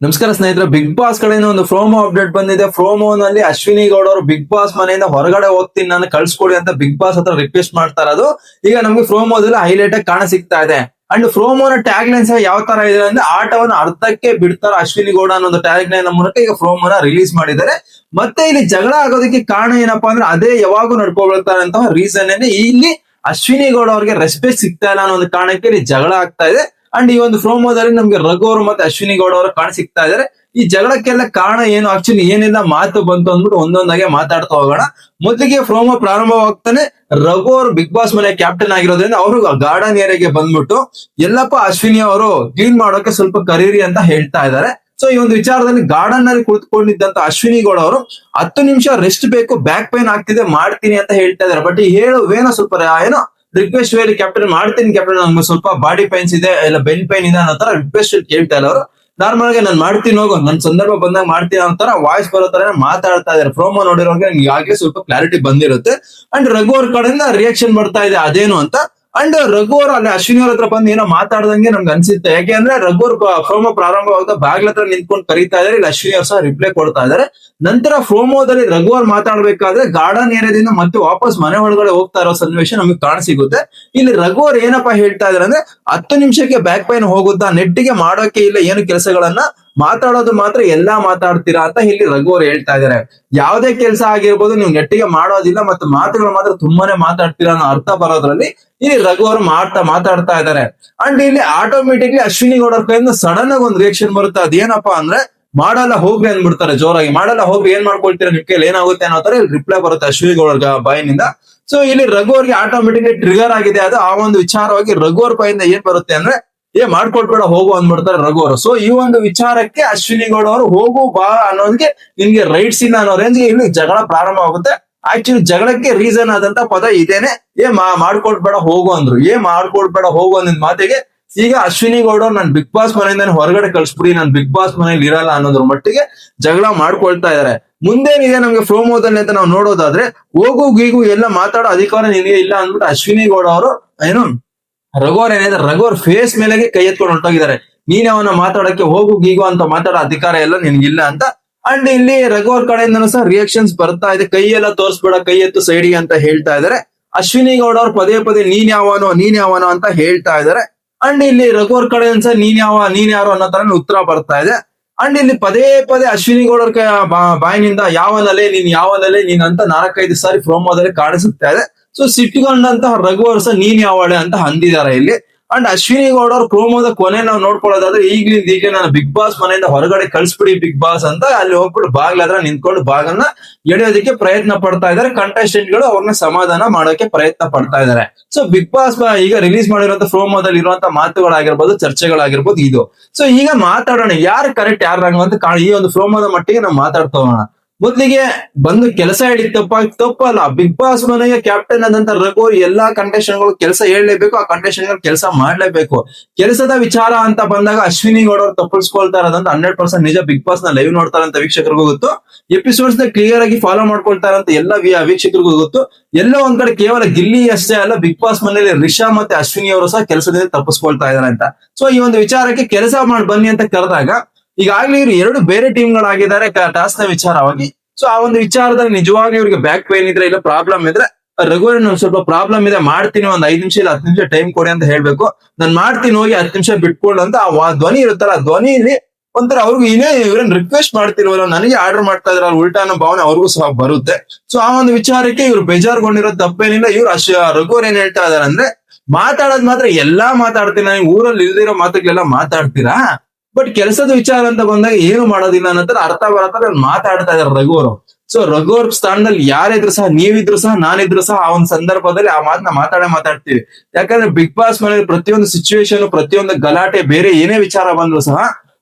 ನಮಸ್ಕಾರ ಸ್ನೇಹಿತರೆ big boss ಕಡೆಯಿಂದ ಒಂದು ಪ್ರೋಮೋ ಅಪ್ಡೇಟ್ ಬಂದಿದೆ. ಫ್ರೋಮೋ ನಲ್ಲಿ ಅಶ್ವಿನಿ ಗೌಡ ಅವರು ಬಿಗ್ ಬಾಸ್ ಮನೆಯಿಂದ ಹೊರಗಡೆ ಹೋಗ್ತೀನಿ ನಾನು ಕಳ್ಸ್ಕೊಡಿ ಅಂತ ಬಿಗ್ ಬಾಸ್ ಹತ್ರ ರಿಕ್ವೆಸ್ಟ್ ಮಾಡ್ತಾ ಇರೋದು. ಈಗ ನಮ್ಗೆ ಪ್ರೋಮೋದಲ್ಲಿ ಹೈಲೈಟ್ ಆಗಿ ಕಾಣ ಸಿಗ್ತಾ ಇದೆ. ಅಂಡ್ ಪ್ರೋಮೋನ ಟ್ಯಾಗ್ ಲೈನ್ ಸಹ ಯಾವ ತರ ಇದೆ ಅಂದ್ರೆ, ಆಟವನ್ನು ಅರ್ಧಕ್ಕೆ ಬಿಡ್ತಾರ ಅಶ್ವಿನಿ ಗೌಡ ಅನ್ನೋ ಒಂದು ಟ್ಯಾಗ್ ಲೈನ್ ಮೂಲಕ ಈಗ ಪ್ರೋಮೋನ ರಿಲೀಸ್ ಮಾಡಿದ್ದಾರೆ. ಮತ್ತೆ ಇಲ್ಲಿ ಜಗಳ ಆಗೋದಕ್ಕೆ ಕಾರಣ ಏನಪ್ಪಾ ಅಂದ್ರೆ, ಅದೇ ಯಾವಾಗೂ ನಡ್ಕೊಳ್ತಾರೆ ಅಂತ ರೀಸನ್ ಇಲ್ಲಿ ಅಶ್ವಿನಿ ಗೌಡ ಅವ್ರಿಗೆ ರೆಸ್ಪೆಕ್ಟ್ ಸಿಗ್ತಾ ಇಲ್ಲ ಅನ್ನೋ ಒಂದು ಕಾರಣಕ್ಕೆ ಇಲ್ಲಿ ಜಗಳ ಆಗ್ತಾ ಇದೆ. ಅಂಡ್ ಈ ಒಂದು ಪ್ರೋಮೋದಲ್ಲಿ ನಮ್ಗೆ ರಘು ಮತ್ತೆ ಅಶ್ವಿನಿ ಗೌಡ ಅವರು ಕಾಣ ಸಿಗ್ತಾ ಇದಾರೆ. ಈ ಜಗಳಕ್ಕೆಲ್ಲ ಕಾರಣ ಏನು? ಆಕ್ಚುಲಿ ಏನೆಲ್ಲ, ಮಾತು ಬಂತು ಅಂದ್ಬಿಟ್ಟು ಒಂದೊಂದಾಗೆ ಮಾತಾಡ್ತಾ ಹೋಗೋಣ. ಮೊದಲಿಗೆ ಪ್ರೋಮೋ ಪ್ರಾರಂಭವಾಗ್ತಾನೆ ರಘು ಅವರು ಬಿಗ್ ಬಾಸ್ ಮನೆ ಕ್ಯಾಪ್ಟನ್ ಆಗಿರೋದ್ರಿಂದ ಅವರು ಗಾರ್ಡನ್ ಏರಿಯಾಗೆ ಬಂದ್ಬಿಟ್ಟು ಎಲ್ಲಪ್ಪ ಅಶ್ವಿನಿ ಅವರು ಕ್ಲೀನ್ ಮಾಡೋಕೆ ಸ್ವಲ್ಪ ಕರೀರಿ ಅಂತ ಹೇಳ್ತಾ ಇದ್ದಾರೆ ಸೊ ಈ ಒಂದು ವಿಚಾರದಲ್ಲಿ ಗಾರ್ಡನ್ನಲ್ಲಿ ಕುಳಿತುಕೊಂಡಿದ್ದಂತ ಅಶ್ವಿನಿ ಗೌಡ ಅವರು ಹತ್ತು ನಿಮಿಷ ರೆಸ್ಟ್ ಬೇಕು ಬ್ಯಾಕ್ ಪೇನ್ ಆಗ್ತಿದೆ, ಮಾಡ್ತೀನಿ ಅಂತ ಹೇಳ್ತಾ ಇದಾರೆ. ಬಟ್ ಈ ಹೇಳುವೇನೋ ಸ್ವಲ್ಪ ಏನೋ? ರಿಕ್ವೆಸ್ಟ್ ಹೇಳಿ ಕ್ಯಾಪ್ಟನ್ ಮಾಡ್ತೀನಿ ಕ್ಯಾಪ್ಟನ್ ನಮ್ಗೆ ಸ್ವಲ್ಪ ಬಾಡಿ ಪೈನ್ಸ್ ಇದೆ, ಇಲ್ಲ ಬೆನ್ ಪೈನ್ ಇದೆ ಅನ್ನೋ ತರ ರಿಕ್ವೆಸ್ಟ್ ಕೇಳ್ತಾ ಇಲ್ಲ ಅವರು. ನಾರ್ಮಲ್ ಆಗಿ ನಾನು ಮಾಡ್ತೀನಿ ಹೋಗೋ ನನ್ನ ಸಂದರ್ಭ ಬಂದಾಗ ಮಾಡ್ತೀನಿ ಅನ್ನೋತರ ವಾಯ್ಸ್ ಬರೋ ತರ ಮಾತಾಡ್ತಾ ಇದಾರೆ ಪ್ರೋಮೋ ನೋಡಿರೋಂಗೆ ಯಾಕೆ ಸ್ವಲ್ಪ ಕ್ಲಾರಿಟಿ ಬಂದಿರುತ್ತೆ. ಅಂಡ್ ರಘು ಅವ್ರ ಕಡೆಯಿಂದ ರಿಯಾಕ್ಷನ್ ಬರ್ತಾ ಇದೆ, ಅದೇನು ಅಂತ. ಅಂಡ್ ರಘು ಅಲ್ಲಿ ಅಶ್ವಿನಿ ಅವ್ರ ಹತ್ರ ಬಂದು ಏನೋ ಮಾತಾಡ್ದಂಗೆ ನಮ್ಗೆ ಅನ್ಸುತ್ತೆ. ಯಾಕೆ ಅಂದ್ರೆ ರಘು ಅವ್ರ ಪ್ರೋಮೋ ಪ್ರಾರಂಭವಾದ ಬಾಗ್ಲ ಹತ್ರ ನಿಂತ್ಕೊಂಡು ಕರೀತಾ ಇದಾರೆ, ಇಲ್ಲಿ ಅಶ್ವಿನಿ ಅವ್ರು ಸಹ ರಿಪ್ಲೈ ಕೊಡ್ತಾ ಇದಾರೆ. ನಂತರ ಪ್ರೋಮೋದಲ್ಲಿ ರಘು ಅವ್ರು ಮಾತಾಡ್ಬೇಕಾದ್ರೆ ಗಾರ್ಡನ್ ಏರಿಯಾದಿಂದ ಮತ್ತೆ ವಾಪಸ್ ಮನೆ ಒಳಗಡೆ ಹೋಗ್ತಾ ಇರೋ ಸನ್ನಿವೇಶ ನಮ್ಗೆ ಕಾಣ ಸಿಗುತ್ತೆ. ಇಲ್ಲಿ ರಘು ಅವ್ರು ಏನಪ್ಪಾ ಹೇಳ್ತಾ ಇದಾರೆ ಅಂದ್ರೆ ಹತ್ತು ನಿಮಿಷಕ್ಕೆ ಬ್ಯಾಕ್ ಪೈನ್ ಹೋಗುತ್ತಾ, ನೆಟ್ಟಿಗೆ ಮಾಡೋಕೆ ಇಲ್ಲ ಏನು ಕೆಲಸಗಳನ್ನ ಮಾತಾಡೋದು ಮಾತ್ರ ಎಲ್ಲಾ ಮಾತಾಡ್ತೀರಾ ಅಂತ ಇಲ್ಲಿ ರಘು ಅವ್ರು ಹೇಳ್ತಾ ಇದಾರೆ ಯಾವುದೇ ಕೆಲಸ ಆಗಿರ್ಬೋದು ನೀವು ನೆಟ್ಟಿಗೆ ಮಾಡೋದಿಲ್ಲ ಮತ್ತೆ ಮಾತುಗಳು ಮಾತ್ರ ತುಂಬಾನೇ ಮಾತಾಡ್ತೀರಾ ಅನ್ನೋ ಅರ್ಥ ಬರೋದ್ರಲ್ಲಿ ಇಲ್ಲಿ ರಘು ಅವರು ಮಾಡ್ತಾ ಮಾತಾಡ್ತಾ ಇದ್ದಾರೆ. ಅಂಡ್ ಇಲ್ಲಿ ಆಟೋಮೆಟಿಕ್ಲಿ ಅಶ್ವಿನಿ ಗೌಡರ್ ಕೈಯಿಂದ ಸಡನ್ ಆಗಿ ಒಂದು ರಿಯಾಕ್ಷನ್ ಬರುತ್ತೆ. ಅದೇನಪ್ಪಾ ಅಂದ್ರೆ, ಮಾಡಲ್ಲ, ಹೋಗ್ರಿ ಅಂದ್ಬಿಡ್ತಾರೆ ಜೋರಾಗಿ. ಮಾಡಲ್ಲ, ಹೋಗ್ರಿ, ಏನ್ ಮಾಡ್ಕೊಳ್ತೀರಾ? ನಿಮ್ ಕೈಲಿ ಏನಾಗುತ್ತೆ ಅನ್ನೋ ತರ ರಿಪ್ಲೈ ಬರುತ್ತೆ ಅಶ್ವಿನಿ ಗೌಡ ಬಾಯಿನಿಂದ ಸೊ ಇಲ್ಲಿ ರಘು ಅವ್ರಿಗೆ ಆಟೋಮೆಟಿಕ್ಲಿ ಟ್ರಿಗರ್ ಆಗಿದೆ. ಅದು ಆ ಒಂದು ವಿಚಾರವಾಗಿ ರಘು ಅವ್ರ ಬಾಯಿಂದ ಏನ್ ಬರುತ್ತೆ ಅಂದ್ರೆ ಏ, ಮಾಡ್ಕೊಳ್ಬೇಡ, ಹೋಗು ಅಂದ್ಬಿಡ್ತಾರೆ ರಘು ಅವರು. ಸೊ ಈ ಒಂದು ವಿಚಾರಕ್ಕೆ ಅಶ್ವಿನಿ ಗೌಡ ಅವರು ಹೋಗು, ಬಾ ಅನ್ನೋದಕ್ಕೆ ನಿಮ್ಗೆ ರೈಟ್ಸ್ ಇಲ್ಲ ಅನ್ನೋ ರೇಂಜ್ಗೆ ಇಲ್ಲಿ ಜಗಳ ಪ್ರಾರಂಭ ಆಗುತ್ತೆ. ಆಕ್ಚುಲಿ ಜಗಳಕ್ಕೆ ರೀಸನ್ ಆದಂತ ಪದ ಇದೇನೆ. ಏ, ಮಾ, ಮಾಡ್ಕೊಳ್ಬೇಡ, ಹೋಗು ಅಂದ್ರು. ಏ ಮಾಡ್ಕೊಡ್ಬೇಡ ಹೋಗು ಅನ್ನೋದ್ ಮಾತಿಗೆ ಈಗ ಅಶ್ವಿನಿ ಗೌಡ ನಾನು ಬಿಗ್ ಬಾಸ್ ಮನೆಯಿಂದ ಹೊರಗಡೆ ಕಳ್ಸ್ಬಿಡಿ, ನಾನ್ ಬಿಗ್ ಬಾಸ್ ಮನೇಲಿ ಇರಲ್ಲ ಅನ್ನೋದ್ರ ಮಟ್ಟಿಗೆ ಜಗಳ ಮಾಡ್ಕೊಳ್ತಾ ಇದಾರೆ. ಮುಂದೇನಿದೆ ನಮ್ಗೆ ಪ್ರೋಮೋದಲ್ಲಿ ಅಂತ ನಾವು ನೋಡೋದಾದ್ರೆ, ಹೋಗು, ಗೀಗು ಎಲ್ಲ ಮಾತಾಡೋ ಅಧಿಕಾರ ನಿನಗೆ ಇಲ್ಲ ಅಂದ್ಬಿಟ್ಟು ಅಶ್ವಿನಿ ಗೌಡ ಅವರು, ಏನು ರಘುವರ್ ಏನಿದೆ ರಘೋರ್ ಫೇಸ್ ಮೇಲೆ ಕೈ ಎತ್ಕೊಂಡು ಹೊರಟೋಗಿದ್ದಾರೆ. ನೀನ್ ಅವನ ಮಾತಾಡಕ್ಕೆ ಹೋಗು ಗೀಗು ಅಂತ ಮಾತಾಡೋ ಅಧಿಕಾರ ಎಲ್ಲ ನಿನ್ಗಿಲ್ಲ ಅಂತ. ಅಂಡ್ ಇಲ್ಲಿ ರಘೋರ್ ಕಡೆಯಿಂದನು ಸಹ ರಿಯಾಕ್ಷನ್ಸ್ ಬರ್ತಾ ಇದೆ. ಕೈ ಎಲ್ಲ ತೋರಿಸ್ಬೇಡ, ಕೈ ಎತ್ತು ಸೈಡಿಗೆ ಅಂತ ಹೇಳ್ತಾ ಇದಾರೆ ಅಶ್ವಿನಿ ಗೌಡ ಅವ್ರು ಪದೇ ಪದೇ ನೀನ್ ಯಾವನೋ ನೀನ್ ಯಾವನೋ ಅಂತ ಹೇಳ್ತಾ ಇದಾರೆ ಅಂಡ್ ಇಲ್ಲಿ ರಘೋರ್ ಕಡೆಯಿಂದ ಸಹ ನೀನ್ ಯಾವ, ನೀನ್ ಯಾರು ಅನ್ನೋ ತರ ಉತ್ತರ ಬರ್ತಾ ಇದೆ. ಅಂಡ್ ಇಲ್ಲಿ ಪದೇ ಪದೇ ಅಶ್ವಿನಿ ಗೌಡರ್ ಬಾಯಿನಿಂದ ಯಾವ ಯಾವನಲ್ಲೇ, ನೀನ್ ಯಾವನಲ್ಲೇ ನೀನ್ ಅಂತ ನಾಲ್ಕೈದು ಸಾರಿ ಪ್ರೋಮೋದಲ್ಲಿ ಕಾಣಿಸುತ್ತಾ ಇದೆ. ಸೊ ಸಿಟ್ಟುಗೊಂಡಂತಹ ರಘುವರ್ಷ ನೀನ್ ಯಾವಳೆ ಅಂತ ಅಂದಿದ್ದಾರೆ ಇಲ್ಲಿ. ಅಂಡ್ ಅಶ್ವಿನಿ ಗೌಡ ಅವ್ರ ಪ್ರೋಮೋದ ಕೊನೆ ನಾವು ನೋಡ್ಕೊಳ್ಳೋದಾದ್ರೆ ಈಗಲಿಂದ ಈಗ ನಾನು ಬಿಗ್ ಬಾಸ್ ಮನೆಯಿಂದ ಹೊರಗಡೆ ಕಳ್ಸ್ಬಿಡಿ ಬಿಗ್ ಬಾಸ್ ಅಂತ ಅಲ್ಲಿ ಹೋಗ್ಬಿಟ್ಟು ಬಾಗ್ಲ ಹತ್ರ ನಿಂತ್ಕೊಂಡು ಬಾಗನ್ನ ಎಳೆಯೋದಕ್ಕೆ ಪ್ರಯತ್ನ ಪಡ್ತಾ ಇದಾರೆ ಕಂಟೆಸ್ಟೆಂಟ್ಗಳು ಅವ್ರನ್ನ ಸಮಾಧಾನ ಮಾಡೋಕೆ ಪ್ರಯತ್ನ ಪಡ್ತಾ ಇದಾರೆ ಸೊ ಬಿಗ್ ಬಾಸ್ ಈಗ ರಿಲೀಸ್ ಮಾಡಿರುವಂತ ಪ್ರೋಮೋದಲ್ಲಿ ಇರುವಂತ ಮಾತುಗಳಾಗಿರ್ಬೋದು, ಚರ್ಚೆಗಳಾಗಿರ್ಬೋದು ಇದು. ಸೊ ಈಗ ಮಾತಾಡೋಣ, ಯಾರು ಕರೆಕ್ಟ್ ಯಾರು ಅಂತ ಈ ಒಂದು ಪ್ರೋಮೋದ ಮಟ್ಟಿಗೆ ನಾವು ಮಾತಾಡ್ತಾ ಹೋಗೋಣ. ಮೊದ್ಲಿಗೆ ಬಂದು ಕೆಲಸ ಹೇಳಿ ತಪ್ಪ ತಪ್ಪಲ್ಲ ಬಿಗ್ ಬಾಸ್ ಮನೆಗೆ ಕ್ಯಾಪ್ಟನ್ ಆದಂತ ರಘು ಎಲ್ಲಾ ಗಳು ಕೆಲಸ ಹೇಳಲೇಬೇಕು, ಆ ಕಂಟೆಸ್ಟೆಂಟ್ಗಳು ಕೆಲಸ ಮಾಡ್ಲೇಬೇಕು. ಕೆಲಸದ ವಿಚಾರ ಅಂತ ಬಂದಾಗ ಅಶ್ವಿನಿ ಗೌಡ ಅವ್ರು ತಪ್ಪಿಸ್ಕೊಳ್ತಾ ಇರೋದಂತ ಹಂಡ್ರೆಡ್ ಪರ್ಸೆಂಟ್ ನಿಜ ಬಿಗ್ ಬಾಸ್ನ ಲೈವ್ ನೋಡ್ತಾರಂತ ವೀಕ್ಷಕರಿಗೂ ಗೊತ್ತು. ಎಪಿಸೋಡ್ಸ್ನ ಕ್ಲಿಯರ್ ಆಗಿ ಫಾಲೋ ಮಾಡ್ಕೊಳ್ತಾರಂತ ಎಲ್ಲ ವೀಕ್ಷಕರಿಗೂ ಗೊತ್ತು. ಎಲ್ಲೋ ಒಂದ್ ಕಡೆ ಕೇವಲ ಗಿಲ್ಲಿ ಅಷ್ಟೇ ಅಲ್ಲ ಬಿಗ್ ಬಾಸ್ ಮನೆಯಲ್ಲಿ ರಿಷಾ ಮತ್ತೆ ಅಶ್ವಿನಿ ಅವರು ಸಹ ಕೆಲಸದಿಂದ ತಪ್ಪಿಸ್ಕೊಳ್ತಾ ಇದಾರೆ ಅಂತ. ಸೊ ಈ ಒಂದು ವಿಚಾರಕ್ಕೆ ಕೆಲಸ ಮಾಡಿ ಬನ್ನಿ ಅಂತ ಕರೆದಾಗ ಈಗಾಗಲೇ ಇವ್ರು ಎರಡು ಬೇರೆ ಟೀಮ್ ಗಳಾಗಿದ್ದಾರೆ ಟಾಸ್ನ ವಿಚಾರವಾಗಿ. ಸೊ ಆ ಒಂದು ವಿಚಾರದಲ್ಲಿ ನಿಜವಾಗಿ ಇವ್ರಿಗೆ ಬ್ಯಾಕ್ ಪೇನ್ ಇದ್ರೆ ಇಲ್ಲ ಪ್ರಾಬ್ಲಮ್ ಇದ್ರೆ, ರಘುವರನ್ ಸ್ವಲ್ಪ ಪ್ರಾಬ್ಲಮ್ ಇದೆ, ಮಾಡ್ತೀನಿ ಒಂದ್ ಐದ್ ನಿಮಿಷ ಇಲ್ಲ ಹತ್ತು ನಿಮಿಷ ಟೈಮ್ ಕೊಡಿ ಅಂತ ಹೇಳ್ಬೇಕು. ನಾನ್ ಮಾಡ್ತೀನಿ ಹೋಗಿ ಹತ್ತು ನಿಮಿಷ ಬಿಟ್ಕೊಂಡು ಅಂತ ಆ ಧ್ವನಿ ಇರುತ್ತಲ್ಲ, ಆ ಧ್ವನಿಲಿ ಒಂಥರ ಅವ್ರಿಗೂ ಇನ್ನೇ ಇವ್ರನ್ನ ರಿಕ್ವೆಸ್ಟ್ ಮಾಡ್ತಿರೋಲ್ಲ ನನಗೆ ಆರ್ಡರ್ ಮಾಡ್ತಾ ಇದ್ರ ಉಲ್ಟಾ ಅನ್ನೋ ಭಾವನೆ ಅವ್ರಿಗೂ ಸಹ ಬರುತ್ತೆ. ಸೊ ಆ ಒಂದು ವಿಚಾರಕ್ಕೆ ಇವ್ರು ಬೇಜಾರ್ಗೊಂಡಿರೋ ತಪ್ಪೇನಿಲ್ಲ, ಇವ್ರು ಅಶ್ ರಘುವರ್ ಏನ್ ಹೇಳ್ತಾ ಇದಾರೆ ಅಂದ್ರೆ, ಮಾತಾಡೋದ್ ಮಾತ್ರ ಎಲ್ಲಾ ಮಾತಾಡ್ತೀನಿ ನನಗೆ ಊರಲ್ಲಿ ಇಲ್ದಿರೋ ಮಾತುಗಳೆಲ್ಲ ಮಾತಾಡ್ತೀರಾ? ಬಟ್ ಕೆಲಸದ ವಿಚಾರ ಅಂತ ಬಂದಾಗ ಏನು ಮಾಡೋದಿಲ್ಲ ಅನ್ನೋ ತರ ಅರ್ಥ ಬರತ್ತರ ಮಾತಾಡ್ತಾ ಇದಾರೆ ರಘು ಅವರು. ಸೊ ರಘು ಅವ್ರ ಸ್ಥಾನದಲ್ಲಿ ಯಾರಿದ್ರು ಸಹ, ನೀವಿದ್ರು ಸಹ, ನಾನಿದ್ರು ಸಹ ಆ ಒಂದು ಸಂದರ್ಭದಲ್ಲಿ ಆ ಮಾತನ್ನ ಮಾತಾಡೇ ಮಾತಾಡ್ತೀವಿ. ಯಾಕಂದ್ರೆ ಬಿಗ್ ಬಾಸ್ ಮನೆಯಲ್ಲಿ ಪ್ರತಿಯೊಂದು ಸಿಚುವೇಶನ್ ಪ್ರತಿಯೊಂದು ಗಲಾಟೆ, ಬೇರೆ ಏನೇ ವಿಚಾರ ಬಂದ್ರು ಸಹ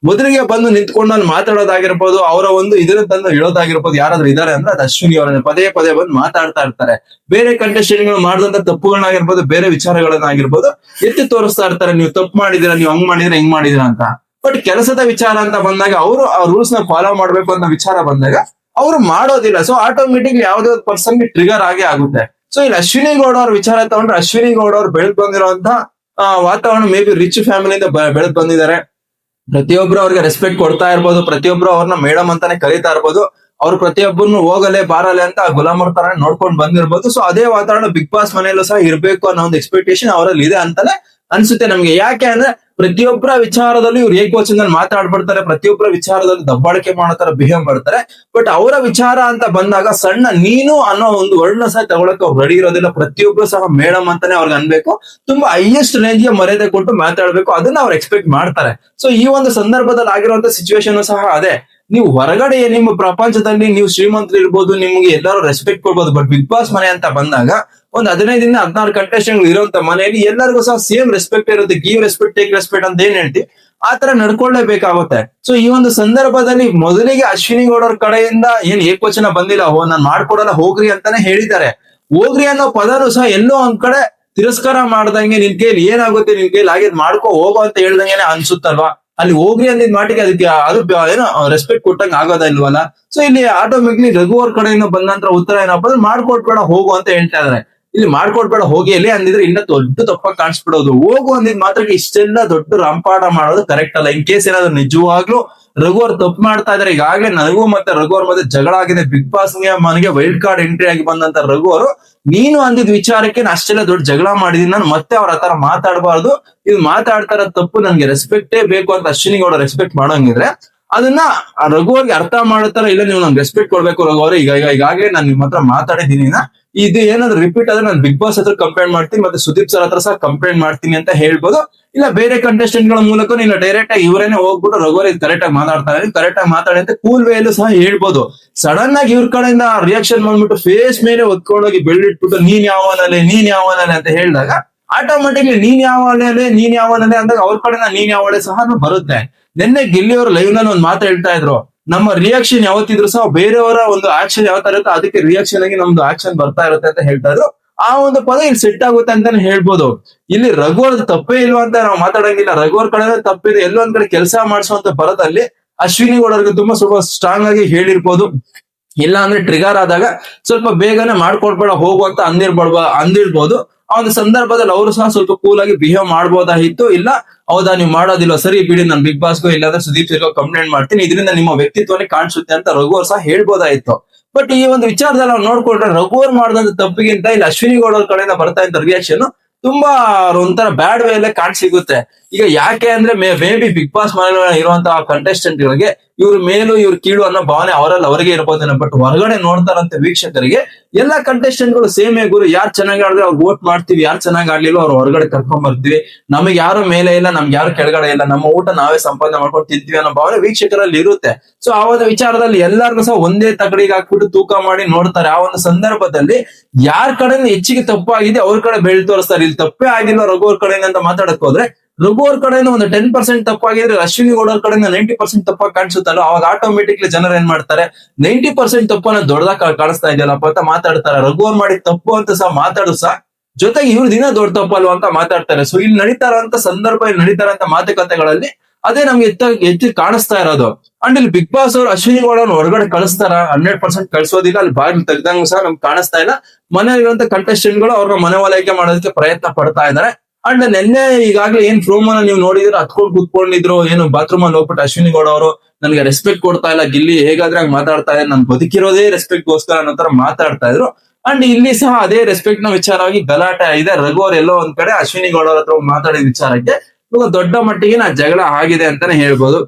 ಮೊದಲಿಗೆ ಬಂದು ನಿಂತ್ಕೊಂಡು ನಾನು ಮಾತಾಡೋದಾಗಿರ್ಬೋದು, ಅವರ ಒಂದು ಇದನ್ನ ತಂದು ಹೇಳೋದಾಗಿರ್ಬೋದು, ಯಾರಾದ್ರೂ ಇದಾರೆ ಅಂದ್ರೆ ಅದು ಅಶ್ವಿನಿ ಅವರನ್ನ ಪದೇ ಪದೇ ಬಂದು ಮಾತಾಡ್ತಾ ಇರ್ತಾರೆ. ಬೇರೆ ಕಂಟೆಸ್ಟೆಂಟ್ಗಳು ಮಾಡಿದಂತ ತಪ್ಪುಗಳನ್ನಾಗಿರ್ಬೋದು, ಬೇರೆ ವಿಚಾರಗಳನ್ನಾಗಿರ್ಬೋದು, ಎತ್ತಿ ತೋರಿಸ್ತಾ ಇರ್ತಾರೆ, ನೀವು ತಪ್ಪು ಮಾಡಿದಿರಾ ನೀವು ಹಂಗ್ ಮಾಡಿದ್ರೆ ಹಿಂಗ್ ಮಾಡಿದಿರಾ ಅಂತ. ಬಟ್ ಕೆಲಸದ ವಿಚಾರ ಅಂತ ಬಂದಾಗ ಅವರು ಆ ರೂಲ್ಸ್ನ ಫಾಲೋ ಮಾಡ್ಬೇಕು ಅನ್ನೋ ವಿಚಾರ ಬಂದಾಗ ಅವರು ಮಾಡೋದಿಲ್ಲ. ಸೊ ಆಟೋಮೆಟಿಕ್ ಯಾವುದೇ ಪರ್ಸನ್ಗೆ ಟ್ರಿಗರ್ ಆಗೇ ಆಗುತ್ತೆ. ಸೊ ಇಲ್ಲಿ ಅಶ್ವಿನಿ ಗೌಡ ಅವ್ರ ವಿಚಾರ ತಗೊಂಡ್ರೆ ಅಶ್ವಿನಿ ಗೌಡ ಅವ್ರು ಬೆಳೆದ್ ಬಂದಿರೋಂತ ವಾತಾವರಣ ಮೇ ಬಿ ರಿಚ್ ಫ್ಯಾಮಿಲಿಯಿಂದ ಬೆಳೆದ್ ಬಂದಿದ್ದಾರೆ. ಪ್ರತಿಯೊಬ್ರು ಅವ್ರಿಗೆ ರೆಸ್ಪೆಕ್ಟ್ ಕೊಡ್ತಾ ಇರ್ಬೋದು. ಪ್ರತಿಯೊಬ್ರು ಅವ್ರನ್ನ ಮೇಡಮ್ ಅಂತಾನೆ ಕರೀತಾ ಇರ್ಬೋದು. ಅವ್ರು ಪ್ರತಿಯೊಬ್ಬರನ್ನು ಹೋಗಲೆ ಬಾರಲೆ ಅಂತ ಗುಲಾಮರ್ ತರ ನೋಡ್ಕೊಂಡು ಬಂದಿರ್ಬೋದು. ಸೊ ಅದೇ ವಾತಾವರಣ ಬಿಗ್ ಬಾಸ್ ಮನೆಯಲ್ಲೂ ಸಹ ಇರ್ಬೇಕು ಅನ್ನೋ ಒಂದು ಎಕ್ಸ್ಪೆಕ್ಟೇಷನ್ ಅವರಲ್ಲಿ ಇದೆ ಅಂತಾನೆ ಅನ್ಸುತ್ತೆ ನಮ್ಗೆ. ಯಾಕೆ ಅಂದ್ರೆ ಪ್ರತಿಯೊಬ್ಬರ ವಿಚಾರದಲ್ಲೂ ಇವ್ರು ಏಕವಚನದಲ್ಲಿ ಮಾತಾಡ್ಬಿಡ್ತಾರೆ, ಪ್ರತಿಯೊಬ್ಬರ ವಿಚಾರದಲ್ಲಿ ದಬ್ಬಾಳಿಕೆ ಮಾಡೋ ಬಿಹೇವ್ ಮಾಡ್ತಾರೆ. ಬಟ್ ಅವರ ವಿಚಾರ ಅಂತ ಬಂದಾಗ ಸಣ್ಣ ನೀನು ಅನ್ನೋ ಒಂದು ವರ್ಣ ಸಹ ತಗೊಳಕ್ ಅವ್ರು ರೆಡಿ ಇರೋದಿಲ್ಲ. ಪ್ರತಿಯೊಬ್ರು ಸಹ ಮೇಡಮ್ ಅಂತಾನೆ ಅವ್ರಿಗೆ ಅನ್ಬೇಕು. ತುಂಬಾ ಹೈಯೆಸ್ಟ್ ರೇಂಜ್ ಮರ್ಯಾದೆ ಕೊಟ್ಟು ಮಾತಾಡ್ಬೇಕು. ಅದನ್ನ ಅವ್ರು ಎಕ್ಸ್ಪೆಕ್ಟ್ ಮಾಡ್ತಾರೆ. ಸೊ ಈ ಒಂದು ಸಂದರ್ಭದಲ್ಲಿ ಆಗಿರುವಂತ ಸಿಚುವೇಶನ್ ಸಹ ಅದೇ. ನೀವು ಹೊರಗಡೆ ನಿಮ್ಮ ಪ್ರಪಂಚದಲ್ಲಿ ನೀವು ಶ್ರೀಮಂತರು ಇರ್ಬೋದು, ನಿಮ್ಗೆ ಎಲ್ಲರೂ ರೆಸ್ಪೆಕ್ಟ್ ಕೊಡ್ಬೋದು. ಬಟ್ ಬಿಗ್ ಬಾಸ್ ಮನೆ ಅಂತ ಬಂದಾಗ ಒಂದ್ ಹದಿನೈದರಿಂದ ಹದಿನಾರು ಕಂಟೆಸ್ಟೆಂಟ್ ಇರುವಂತ ಮನೆಯಲ್ಲಿ ಎಲ್ಲರಿಗೂ ಸಹ ಸೇಮ್ ರೆಸ್ಪೆಕ್ಟ್ ಇರುತ್ತೆ. ಗೀವ್ ರೆಸ್ಪೆಕ್ಟ್ ಟೇಕ್ ರೆಸ್ಪೆಕ್ಟ್ ಅಂತ ಏನ್ ಹೇಳ್ತಿ? ಆ ತರ ನಡ್ಕೊಳ್ಳೇಬೇಕಾಗುತ್ತೆ. ಸೊ ಈ ಒಂದು ಸಂದರ್ಭದಲ್ಲಿ ಮೊದಲಿಗೆ ಅಶ್ವಿನಿ ಗೌಡರ ಕಡೆಯಿಂದ ಏನ್ ಏಕವಚನ ಬಂದಿಲ್ಲ, ಓ ನಾನ್ ಮಾಡ್ಕೊಡಲ್ಲ, ಹೋಗ್ರಿ ಅಂತಾನೆ ಹೇಳಿದ್ದಾರೆ. ಹೋಗ್ರಿ ಅನ್ನೋ ಪದನು ಸಹ ಎಲ್ಲೋ ಒಂದ್ ಕಡೆ ತಿರಸ್ಕಾರ ಮಾಡ್ದಂಗೆ ನಿನ್ ಕೈಲಿ ಏನಾಗುತ್ತೆ, ನಿನ್ ಕೈಲಿ ಹಾಗೆ ಮಾಡ್ಕೋ, ಹೋಗೋ ಅಂತ ಹೇಳ್ದಂಗೆನೆ ಅನ್ಸುತ್ತಲ್ವಾ? ಅಲ್ಲಿ ಹೋಗ್ರಿ ಅಂದಿದ್ ಮಾಟಿಗೆ ಅದಕ್ಕೆ ಅದು ಏನೋ ರೆಸ್ಪೆಕ್ಟ್ ಕೊಟ್ಟಂಗ ಆಗೋದ ಇಲ್ವಲ್ಲ? ಸೊ ಇಲ್ಲಿ ಆಟೋಮೆಟಿಕ್ಲಿ ರಘು ಅವ್ರ ಕಡೆಯಿಂದ ಬಂದಂತರ ಉತ್ತರ ಏನಪ್ಪ ಅಂದ್ರೆ ಮಾಡ್ಕೊಟ್ಬೇಡ ಹೋಗು ಅಂತ ಹೇಳ್ತಾ ಇದಾರೆ. ಇಲ್ಲಿ ಮಾಡ್ಕೊಡ್ಬೇಡ ಹೋಗಿ ಎಲ್ಲಿ ಅಂದಿದ್ರೆ ಇನ್ನ ದೊಡ್ಡ ತಪ್ಪ ಕಾಣಿಸ್ಬಿಡೋದು. ಹೋಗು ಅಂದಿದ್ ಮಾತ್ರ ಇಷ್ಟೆಲ್ಲ ದೊಡ್ಡ ರಂಪಾಟ ಮಾಡೋದು ಕರೆಕ್ಟ್ ಅಲ್ಲ. ಇನ್ ಕೇಸ್ ಏನಾದ್ರು ನಿಜವಾಗ್ಲೂ ರಘು ಅವ್ರು ತಪ್ಪು ಮಾಡ್ತಾ ಇದಾರೆ, ಈಗಾಗಲೇ ನನಗೂ ಮತ್ತೆ ರಘು ಮತ್ತೆ ಜಗಳ ಆಗಿದೆ. ಬಿಗ್ ಬಾಸ್ ಮನೆಗೆ ವೈಲ್ಡ್ ಕಾರ್ಡ್ ಎಂಟ್ರಿ ಆಗಿ ಬಂದಂತ ರಘು ಅವರು ನೀನು ಅಂದಿದ್ ವಿಚಾರಕ್ಕೆ ನಾನು ಅಷ್ಟೆಲ್ಲ ದೊಡ್ಡ ಜಗಳ ಮಾಡಿದೀನಿ. ನಾನು ಮತ್ತೆ ಅವ್ರ ಆತರ ಮಾತಾಡಬಾರ್ದು. ಇದು ಮಾತಾಡ್ತಾರ ತಪ್ಪು ನನ್ಗೆ ರೆಸ್ಪೆಕ್ಟೇ ಬೇಕು ಅಂತ ಅಶ್ವಿನಿ ಗೌಡ ರೆಸ್ಪೆಕ್ಟ್ ಮಾಡೋಂಗಿದ್ರೆ, ಅದನ್ನ ಆ ರಘು ಅವ್ರಿಗೆ ಅರ್ಥ ಮಾಡತ್ತಾರ ಇಲ್ಲ, ನೀವು ನಂಗೆ ರೆಸ್ಪೆಕ್ಟ್ ಕೊಡ್ಬೇಕು ರಘು ಅವ್ರೆ. ಈಗ ಈಗ, ಈಗಾಗಲೇ ನಾನು ನಿಮ್ಮ ಹತ್ರ ಮಾತಾಡಿದ್ದೀನಿ. ಇದು ಏನಾದ್ರು ರಿಪೀಟ್ ಆದ್ರೆ ನಾನು ಬಿಗ್ ಬಾಸ್ ಹತ್ರ ಕಂಪ್ಲೇಂಟ್ ಮಾಡ್ತೀನಿ, ಮತ್ತೆ ಸುದೀಪ್ ಸರ್ ಹತ್ರ ಸಹ ಕಂಪ್ಲೇಂಟ್ ಮಾಡ್ತೀನಿ ಅಂತ ಹೇಳ್ಬೋದು. ಇಲ್ಲ ಬೇರೆ ಕಂಟೆಸ್ಟೆಂಟ್ಗಳ ಮೂಲಕ ನೀನು ಡೈರೆಕ್ಟ್ ಆಗಿ ಇವರೇನೆ ಹೋಗ್ಬಿಟ್ಟು ರಘುವರ್ ಇದು ಕರೆಕ್ಟ್ ಆಗಿ ಮಾತಾಡ್ತಾರೆ ಕರೆಕ್ಟ್ ಆಗಿ ಮಾತಾಡಿ ಅಂತ ಕೂಲ್ ವೇಯಲ್ಲಿ ಸಹ ಹೇಳ್ಬೋದು. ಸಡನ್ ಆಗಿ ಇವ್ರ ಕಡೆಯಿಂದ ರಿಯಾಕ್ಷನ್ ಬಂದ್ಬಿಟ್ಟು ಫೇಸ್ ಮೇಲೆ ಹೊತ್ಕೊಂಡೋಗಿ ಬೆಳ್ಳಿಟ್ಬಿಟ್ಟು ನೀನ್ ಯಾವನಲ್ಲೇ ನೀನ್ ಯಾವನಲ್ಲೇ ಅಂತ ಹೇಳಿದಾಗ ಆಟೋಮೆಟಿಕ್ಲಿ ನೀನ್ ಯಾವನಲೆ ನೀನ್ ಯಾವನಲ್ಲೇ ಅಂದಾಗ ಅವ್ರ ಕಡೆ ನೀನ್ ಯಾವಳೆ ಸಹ ಬರುತ್ತೆ. ನಿನ್ನೆ ಗಿಲ್ಲಿ ಅವರು ಲೈವ್ನಲ್ಲಿ ಒಂದು ಮಾತು ಹೇಳ್ತಾ ಇದ್ರು. ನಮ್ಮ ರಿಯಾಕ್ಷನ್ ಯಾವತ್ತಿದ್ರು ಸಹ ಬೇರೆಯವರ ಒಂದು ಆಕ್ಷನ್ ಯಾವ ಇರುತ್ತೆ ಅದಕ್ಕೆ ರಿಯಾಕ್ಷನ್ ಆಗಿ ನಮ್ದು ಆಕ್ಷನ್ ಬರ್ತಾ ಇರುತ್ತೆ ಅಂತ ಹೇಳ್ತಾರೆ ಆ ಒಂದು ಪದ ಇಲ್ಲಿ ಸೆಟ್ ಆಗುತ್ತೆ ಅಂತಾನೆ ಹೇಳ್ಬೋದು. ಇಲ್ಲಿ ರಘು ಅವ್ರದ್ದು ತಪ್ಪೇ ಇಲ್ವಾ ಅಂತ ನಾವು ಮಾತಾಡಂಗಿಲ್ಲ. ರಘುವರ್ ಕಡೆ ತಪ್ಪಿದೆ. ಎಲ್ಲೋ ಒಂದ್ ಕಡೆ ಕೆಲಸ ಮಾಡಿಸುವಂತ ಬರದಲ್ಲಿ ಅಶ್ವಿನಿ ಗೌಡರ್ಗೆ ತುಂಬಾ ಸ್ವಲ್ಪ ಸ್ಟ್ರಾಂಗ್ ಆಗಿ ಹೇಳಿರ್ಬೋದು. ಇಲ್ಲ ಅಂದ್ರೆ ಟ್ರಿಗರ್ ಆದಾಗ ಸ್ವಲ್ಪ ಬೇಗನೆ ಮಾಡ್ಕೊಡ್ಬೇಡ, ಹೋಗುವಂತ ಅಂದಿರ್ಬಾರ್ಬ ಅಂದಿರ್ಬೋದು. ಆ ಒಂದು ಸಂದರ್ಭದಲ್ಲಿ ಅವರು ಸಹ ಸ್ವಲ್ಪ ಕೂಲ್ ಆಗಿ ಬಿಹೇವ್ ಮಾಡ್ಬೋದಾಗಿತ್ತು ಇಲ್ಲ, ಹೌದಾ, ನೀವು ಮಾಡೋದಿಲ್ಲ ಸರಿ ಬಿಡಿ, ನಾನು ಬಿಗ್ ಬಾಸ್ಗೂ ಇಲ್ಲಾದ್ರೆ ಸುದೀಪ್ ಸಿರ್ಗೋ ಕಂಪ್ಲೇಂಟ್ ಮಾಡ್ತೀನಿ. ಇದರಿಂದ ನಿಮ್ಮ ವ್ಯಕ್ತಿತ್ವನೇ ಕಾಣಿಸುತ್ತೆ ಅಂತ ರಘು ಅವ್ರು ಸಹ ಹೇಳ್ಬೋದಾಯ್ತು ಬಟ್ ಈ ಒಂದು ವಿಚಾರದಲ್ಲಿ ನಾವು ನೋಡ್ಕೊಂಡ್ರೆ ರಘು ಅವ್ರು ಮಾಡಿದಂತ ತಪ್ಪಿಗಿಂತ ಇಲ್ಲಿ ಅಶ್ವಿನಿ ಗೌಡ ಕಡೆಯಿಂದ ಬರ್ತಾ ಇದ್ದ ರಿಯಾಕ್ಷನ್ ತುಂಬಾ ಒಂಥರ ಬ್ಯಾಡ್ ವೇಲೆ ಕಾಣ್ ಸಿಗುತ್ತೆ ಈಗ ಯಾಕೆ ಅಂದ್ರೆ may maybe Bigg Boss ಮನೆ ಇರುವಂತಹ ಕಂಟೆಸ್ಟೆಂಟ್ ಗಳಿಗೆ ಇವ್ರ ಮೇಲು, ಇವ್ರ ಕೀಳು ಅನ್ನೋ ಭಾವನೆ ಅವರಲ್ಲಿ ಅವರಿಗೆ ಇರ್ಬೋದೇನೋ. ಬಟ್ ಹೊರಗಡೆ ನೋಡ್ತಾರಂತ ವೀಕ್ಷಕರಿಗೆ ಎಲ್ಲಾ ಕಂಟೆಸ್ಟೆಂಟ್ಗಳು ಸೇಮೇ ಗುರು. ಯಾರು ಚೆನ್ನಾಗಿ ಆಡಿದ್ರೆ ಅವ್ರು ವೋಟ್ ಮಾಡ್ತೀವಿ, ಯಾರು ಚೆನ್ನಾಗಿ ಆಡ್ಲಿಲ್ಲ ಅವ್ರು ಹೊರಗಡೆ ಕರ್ಕೊಂಡ್ ಬರ್ತೀವಿ. ನಮಗೆ ಯಾರು ಮೇಲೆ ಇಲ್ಲ, ನಮ್ಗೆ ಯಾರು ಕೆಳಗಡೆ ಇಲ್ಲ, ನಮ್ಮ ಊಟ ನಾವೇ ಸಂಪಾದನೆ ಮಾಡ್ಕೊಂಡು ತಿಂತೀವಿ ಅನ್ನೋ ಭಾವನೆ ವೀಕ್ಷಕರಲ್ಲಿ ಇರುತ್ತೆ. ಸೊ ಆ ಒಂದು ವಿಚಾರದಲ್ಲಿ ಎಲ್ಲಾರ್ಗು ಸಹ ಒಂದೇ ತಗಡಿಗೆ ಹಾಕ್ಬಿಟ್ಟು ತೂಕ ಮಾಡಿ ನೋಡ್ತಾರೆ. ಆ ಒಂದು ಸಂದರ್ಭದಲ್ಲಿ ಯಾರ ಕಡೆಯಿಂದ ಹೆಚ್ಚಿಗೆ ತಪ್ಪಾಗಿದೆ ಅವ್ರ ಕಡೆ ಬೆಳ್ ತೋರಿಸ್ತಾರೆ. ಇಲ್ಲಿ ತಪ್ಪೇ ಆಗಿಲ್ಲ ರಘು ಅವ್ರ ಕಡೆಯಿಂದ ಅಂತ ಮಾತಾಡಕ್ ಹೋದ್ರೆ ರಘು ಅವ್ರ ಕಡೆಯಿಂದ ಒಂದು ಟೆನ್ ಪರ್ಸೆಂಟ್ ತಪ್ಪಾಗಿದ್ರೆ ಅಶ್ವಿನಿ ಅವ್ರ ಕಡೆಯಿಂದ ನೈಂಟಿ ಪರ್ಸೆಂಟ್ ತಪ್ಪಾಗಿ ಕಾಣಿಸುತ್ತಲ್ಲ ಅವಾಗ ಆಟೋಮೆಟಿಕ್ಲಿ ಜನರು ಏನ್ ಮಾಡ್ತಾರೆ? ನೈಂಟಿ ಪರ್ಸೆಂಟ್ ತಪ್ಪನ್ನ ದೊಡ್ಡದಾಗ ಕಾಣಿಸ್ತಾ ಇದೆಯಲ್ಲಪ್ಪ ಅಂತ ಮಾತಾಡ್ತಾರೆ. ರಘು ಮಾಡಿದ ತಪ್ಪು ಅಂತ ಸಹ ಮಾತಾಡು ಸಹ. ಜೊತೆಗೆ ಇವ್ರ ದಿನ ದೊಡ್ಡ ತಪ್ಪಲ್ವಾ ಅಂತ ಮಾತಾಡ್ತಾರೆ. ಸೊ ಇಲ್ಲಿ ನಡೀತಾರಂತ ಸಂದರ್ಭ ಇಲ್ಲಿ ನಡೀತಾರಂತ ಮಾತುಕತೆಗಳಲ್ಲಿ ಅದೇ ನಮ್ಗೆ ಎತ್ತ ಎತ್ತಿ ಕಾಣಿಸ್ತಾ ಇರೋದು. ಅಂಡ್ ಇಲ್ಲಿ ಬಿಗ್ ಬಾಸ್ ಅವರು ಅಶ್ವಿನಿ ಗೌಡನ ಹೊರಗಡೆ ಕಳಿಸ್ತಾರ? ಹಂಡ್ರೆಡ್ ಪರ್ಸೆಂಟ್ ಕಳ್ಸೋದಿಲ್ಲ. ಅಲ್ಲಿ ಬಾಗಿಲು ತೆಗ್ದಂಗ ಸಹ ನಮ್ಗೆ ಕಾಣಿಸ್ತಾ ಇಲ್ಲ. ಮನೆಯಲ್ಲಿರುವಂತ ಕಂಟೆಸ್ಟೆಂಟ್ಗಳು ಮನೆ ವಲಯಕ್ಕೆ ಮಾಡೋದಕ್ಕೆ ಪ್ರಯತ್ನ ಪಡ್ತಾ ಇದಾರೆ. ಅಂಡ್ ನಿನ್ನೆ ಈಗಾಗಲೇ ಏನ್ ಪ್ರೋಮೋನ ನೀವು ನೋಡಿದ್ರೆ ಹತ್ಕೊಂಡು ಕೂತ್ಕೊಂಡಿದ್ರು, ಏನು ಬಾತ್ರೂಮ್ ಅಲ್ಲಿ ಹೋಗ್ಬಿಟ್ಟು ಅಶ್ವಿನಿ ಗೌಡ ಅವರು ನನಗೆ ರೆಸ್ಪೆಕ್ಟ್ ಕೊಡ್ತಾ ಇಲ್ಲ, ಗಿಲ್ಲಿ ಹೇಗಾದ್ರೆ ಹಂಗ್ ಮಾತಾಡ್ತಾ ಇದೆ, ನಾನು ಬದುಕಿರೋದೇ ರೆಸ್ಪೆಕ್ಟ್ ಗೋಸ್ಕರ ಅನ್ನೋ ತರ ಮಾತಾಡ್ತಾ ಇದ್ರು. ಅಂಡ್ ಇಲ್ಲಿ ಸಹ ಅದೇ ರೆಸ್ಪೆಕ್ಟ್ನ ವಿಚಾರವಾಗಿ ಗಲಾಟೆ ಇದೆ ರಘು ಅವ್ರು ಎಲ್ಲೋ ಒಂದ್ ಕಡೆ ಅಶ್ವಿನಿ ಗೌಡ ಅವ್ರ ಹತ್ರ ಮಾತಾಡಿದ ವಿಚಾರಕ್ಕೆ ಇವಾಗ ದೊಡ್ಡ ಮಟ್ಟಿಗೆ ನಾ ಜಗಳ ಆಗಿದೆ ಅಂತಾನೆ ಹೇಳ್ಬೋದು.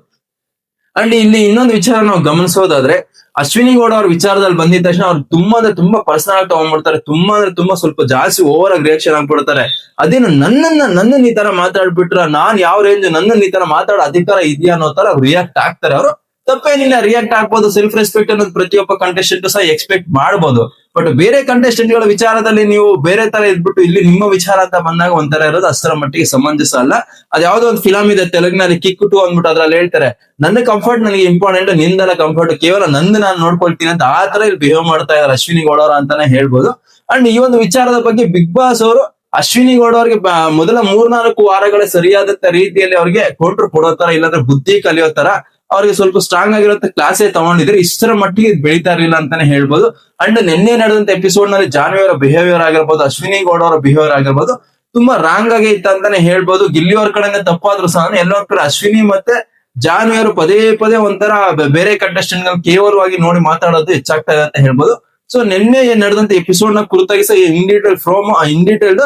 ಅಂಡ್ ಇಲ್ಲಿ ಇನ್ನೊಂದು ವಿಚಾರ ನಾವು ಗಮನಿಸೋದಾದ್ರೆ ಅಶ್ವಿನಿ ಗೌಡ ಅವ್ರ ವಿಚಾರದಲ್ಲಿ ಬಂದಿದ ತಕ್ಷಣ ಅವ್ರು ತುಂಬಾ ಅಂದ್ರೆ ತುಂಬಾ ಪರ್ಸನಲ್ ಆಗಿ ತಗೊಂಡ್ಬಿಡ್ತಾರೆ. ತುಂಬಾ ಅಂದ್ರೆ ತುಂಬಾ ಸ್ವಲ್ಪ ಜಾಸ್ತಿ ಓವರ್ ಆಗಿ ರಿಯಾಕ್ಷನ್ ಆಗ್ಬಿಡ್ತಾರೆ. ಅದೇನು ನನ್ನನ್ನ ನನ್ನನ್ನ ಈ ತರ ಮಾತಾಡ್ಬಿಟ್ರ ನಾನ್ ಯಾವ ರೇಂಜ್ ನನ್ನನ್ನ ಈ ತರ ಮಾತಾಡೋ ಅಧಿಕಾರ ಇದೆಯಾ ಅನ್ನೋ ತರ ರಿಯಾಕ್ಟ್ ಆಗ್ತಾರೆ. ಅವರು ತಪ್ಪೇನಿಲ್ಲ ರಿಯಾಕ್ಟ್ ಆಗ್ಬೋದು ಸೆಲ್ಫ್ ರೆಸ್ಪೆಕ್ಟ್ ಅನ್ನೋದು ಪ್ರತಿಯೊಬ್ಬ ಕಂಟೆಸ್ಟೆಂಟ್ ಸಹ ಎಕ್ಸ್ಪೆಕ್ಟ್ ಮಾಡ್ಬೋದು. ಬಟ್ ಬೇರೆ ಕಂಟೆಸ್ಟೆಂಟ್ಗಳ ವಿಚಾರದಲ್ಲಿ ನೀವು ಬೇರೆ ತರ ಇದ್ಬಿಟ್ಟು ಇಲ್ಲಿ ನಿಮ್ಮ ವಿಚಾರ ಅಂತ ಬಂದಾಗ ಒಂಥರ ಇರೋದು ಅಷ್ಟರ ಮಟ್ಟಿಗೆ ಸಮಂಜಸ ಅಲ್ಲ. ಅದ್ ಯಾವ್ದೋ ಒಂದು ಫಿಲಮ್ ಇದೆ, ತೆಲುಗಿನಲ್ಲಿ ಕಿಕ್ ಟು ಅಂದ್ಬಿಟ್ಟು ಅದ್ರಲ್ಲಿ ಹೇಳ್ತಾರೆ, ನನ್ನ ಕಂಫರ್ಟ್ ನನಗೆ ಇಂಪಾರ್ಟೆಂಟ್ ನಿಂದಲ್ಲ ಕಂಫರ್ಟ್ ಕೇವಲ ನಂದು ನಾನು ನೋಡ್ಕೊಳ್ತೀನಿ ಅಂತ ಆ ತರ ಇಲ್ಲಿ ಬಿಹೇವ್ ಮಾಡ್ತಾ ಇದಾರೆ ಅಶ್ವಿನಿ ಗೌಡ ಅಂತಾನೆ ಹೇಳ್ಬೋದು. ಅಂಡ್ ಈ ಒಂದು ವಿಚಾರದ ಬಗ್ಗೆ ಬಿಗ್ ಬಾಸ್ ಅವರು ಅಶ್ವಿನಿ ಗೌಡ ಅವ್ರಿಗೆ ಮೊದಲ ಮೂರ್ನಾಲ್ಕು ವಾರಗಳ ಸರಿಯಾದಂತ ರೀತಿಯಲ್ಲಿ ಅವ್ರಿಗೆ ಕೌಂಟರ್ ಕೊಡೋ ತರ ಇಲ್ಲಾಂದ್ರೆ ಬುದ್ಧಿ ಕಲಿಯೋ ತರ ಅವ್ರಿಗೆ ಸ್ವಲ್ಪ ಸ್ಟ್ರಾಂಗ್ ಆಗಿರುವಂತ ಕ್ಲಾಸೇ ತಗೊಂಡಿದ್ರೆ ಇಷ್ಟರ ಮಟ್ಟಿಗೆ ಬೆಳಿತಾ ಇರ್ಲಿಲ್ಲ ಅಂತಾನೆ ಹೇಳ್ಬೋದು. ಅಂಡ್ ನಿನ್ನೆ ನಡೆದಂತ ಎಪಿಸೋಡ್ನಲ್ಲಿ ಜಾನ್ವಿ ಅವರ ಬಿಹೇವಿಯರ್ ಆಗಿರ್ಬೋದು, ಅಶ್ವಿನಿ ಗೌಡ ಅವರ ಬಿಹೇವಿಯರ್ ಆಗಿರ್ಬೋದು, ತುಂಬಾ ರಾಂಗ್ ಆಗಿ ಇತ್ತು ಅಂತಾನೆ ಹೇಳ್ಬೋದು. ಗಿಲ್ಲಿ ಅವ್ರ ಕಡೆಯಿಂದ ತಪ್ಪಾದ್ರೂ ಸಹ ಎಲ್ಲ ಕಡೆ ಅಶ್ವಿನಿ ಮತ್ತೆ ಜಾನ್ವಿ ಅವರು ಪದೇ ಪದೇ ಒಂಥರ ಬೇರೆ ಕಂಟೆಸ್ಟೆಂಟ್ಗಳು ಕೇವಲವಾಗಿ ನೋಡಿ ಮಾತಾಡೋದು ಹೆಚ್ಚಾಗ್ತಾ ಇದೆ ಅಂತ ಹೇಳ್ಬೋದು. ಸೊ ನಿನ್ನೆ ನಡೆದಂತ ಎಪಿಸೋಡ್ನ ಕುರಿತಾಗಿ ಸಹ in detail from in detail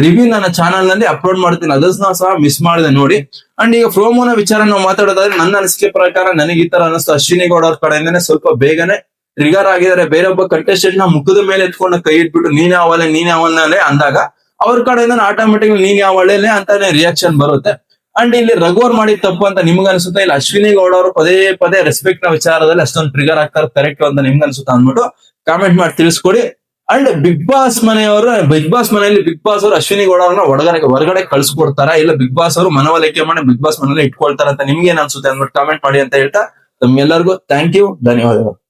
review ನನ್ನ ಚಾನಲ್ನಲ್ಲಿ ಅಪ್ಲೋಡ್ ಮಾಡ್ತೀನಿ. ಅದನ್ನ ಸಹ ಮಿಸ್ ಮಾಡಿದೆ ನೋಡಿ. ಅಂಡ್ ಈಗ ಪ್ರೋಮೋನ ವಿಚಾರ ನಾವು ಮಾತಾಡೋದಾದ್ರೆ ನನ್ನ ಅನಿಸಿಕೆ ಪ್ರಕಾರ ನನಗೆ ಈ ತರ ಅನಿಸ್ತು ಅಶ್ವಿನಿ ಗೌಡ ಅವ್ರ ಕಡೆಯಿಂದನೇ ಸ್ವಲ್ಪ ಬೇಗನೆ ಟ್ರಿಗರ್ ಆಗಿದ್ದಾರೆ. ಬೇರೊಬ್ಬ ಕಂಟೆಸ್ಟೆಂಟ್ನ ಮುಖದ ಮೇಲೆ ಎತ್ಕೊಂಡು ಕೈ ಇಟ್ಬಿಟ್ಟು, ನೀನ್ ಯಾವಲೆ ನೀನ್ ಯಾವಲ್ಲೇ ಅಂದಾಗ ಅವ್ರ ಕಡೆಯಿಂದ ಆಟೋಮೆಟಿಕ್ ನೀನ್ ಯಾವಳೆ ಅಂತಾನೆ ರಿಯಾಕ್ಷನ್ ಬರುತ್ತೆ. ಅಂಡ್ ಇಲ್ಲಿ ರಘುವರ್ ಮಾಡಿದ ತಪ್ಪು ಅಂತ ನಿಮ್ಗೆ ಅನ್ಸುತ್ತೆ ಇಲ್ಲ? ಅಶ್ವಿನಿ ಗೌಡ ಅವರು ಪದೇ ಪದೇ ರೆಸ್ಪೆಕ್ಟ್ನ ವಿಚಾರದಲ್ಲಿ ಅಷ್ಟೊಂದು ಟ್ರಿಗರ್ ಆಗ್ತಾರೆ. ಕರೆಕ್ಟ್ ಅಂತ ನಿಮ್ಗೆ ಅನ್ಸುತ್ತೆ ಅಂದ್ಬಿಟ್ಟು ಕಾಮೆಂಟ್ ಮಾಡಿ ತಿಳಿಸ್ಕೊಡಿ. ಅಂಡ್ ಬಿಗ್ ಬಾಸ್ ಮನೆಯವರು ಬಿಗ್ ಬಾಸ್ ಮನೆಯಲ್ಲಿ ಬಿಗ್ ಬಾಸ್ ಅವರು ಅಶ್ವಿನಿ ಗೌಡ ಅವ್ರನ್ನ ಹೊರಗಡೆ ಹೊರಗಡೆ ಕಳ್ಸಿಕೊಡ್ತಾರ? ಇಲ್ಲ ಬಿಗ್ ಬಾಸ್ ಅವರು ಮನವೊಲಿಕೆ ಮಾಡಿ ಬಿಗ್ ಬಾಸ್ ಮನೇಲಿ ಇಟ್ಕೊಳ್ತಾರ ಅಂತ ನಿಮ್ಗೆ ಏನ್ ಅನ್ಸುತ್ತೆ ಅಂದ್ಬಿಟ್ಟು ಕಾಮೆಂಟ್ ಮಾಡಿ ಅಂತ ಹೇಳ್ತಾ ತಮ್ಗೆಲ್ಲರಿಗೂ ಥ್ಯಾಂಕ್ ಯು ಧನ್ಯವಾದಗಳು.